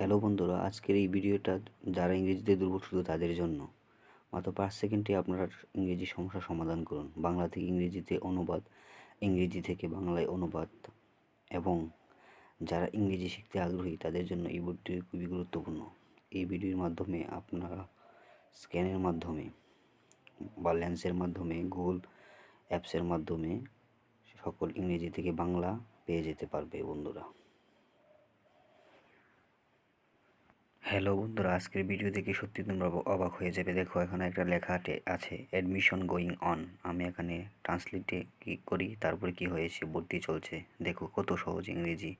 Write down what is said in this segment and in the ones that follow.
Hello বন্ধুরা, আজকের এই ভিডিওটা যারা ইংরেজিতে দুর্বল শুধু তাদের জন্য। মাত্র পাঁচ সেকেন্ডে আপনারা ইংরেজি সমস্যার সমাধান করুন। বাংলা থেকে ইংরেজিতে অনুবাদ, ইংরেজি থেকে বাংলায় অনুবাদ এবং যারা ইংরেজি শিখতে আগ্রহী, তাদের জন্য এই ভিডিওটি খুবই গুরুত্বপূর্ণ। এই ভিডিওর মাধ্যমে আপনারা স্ক্যানের মাধ্যমে বা ল্যান্সের মাধ্যমে, গুগল অ্যাপসের মাধ্যমে সকল ইংরেজি থেকে বাংলা পেয়ে যেতে পারবে বন্ধুরা। হ্যালো বন্ধুরা, আজকের ভিডিও দেখে সত্যি তোমরা অবাক হয়ে যাবে। দেখো, এখানে একটা লেখা আছে অ্যাডমিশন গোয়িং অন আমি এখানে ট্রান্সলেটে কি করি, তারপরে কি হয়েছে, ভর্তি চলছে। দেখো, কত সহজ ইংরেজি।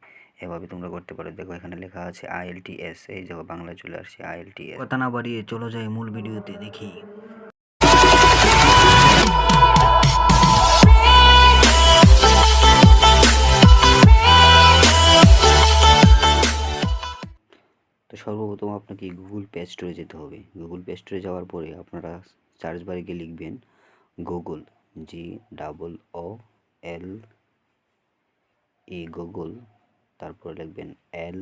এভাবে তোমরা করতে পারো। দেখো, এখানে লেখা আছে আইএলটিএস এই যে বাংলায় চলে আসছে আইএলটিএস কথা না বাড়িয়ে চলো যাই মূল ভিডিওতে দেখি। তো আপনাকে গুগল প্লে স্টোরে যেতে হবে। গুগল প্লে স্টোরে যাওয়ার পরে আপনারা সার্চ বারে গিয়ে লিখবেন Google G double O L E Google তারপরে লিখবেন এল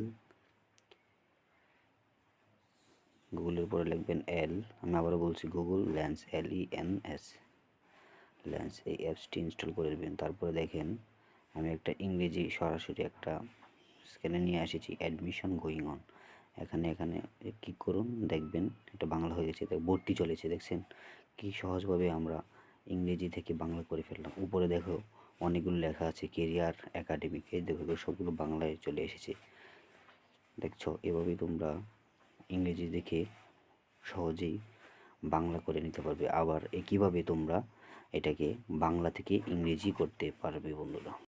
গুগলের পরে লিখবেন এল আমি আবারও বলছি Google Lens L E N S Lens এই অ্যাপসটি ইনস্টল করে দেবেন তারপরে দেখেন, আমি একটা ইংরেজি সরাসরি একটা স্ক্যানে নিয়ে এসেছি অ্যাডমিশন গোয়িং অন এখানে এখানে ক্লিক করুন, দেখবেন এটা বাংলা হয়ে গেছে, দেখ ভর্তি চলেছে, দেখছেন? কি সহজভাবে আমরা ইংরেজি থেকে বাংলা করে ফেললাম। উপরে দেখো অনেকগুলো লেখা আছে, কেরিয়ার একাডেমিক, এই দেখো সবগুলো বাংলায় চলে এসেছে। দেখছ? এভাবেই তোমরা ইংরেজি দেখে সহজেই বাংলা করে নিতে পারবে। আবার একইভাবে তোমরা এটাকে বাংলা থেকে ইংরেজি করতে পারবে, বন্ধুরা?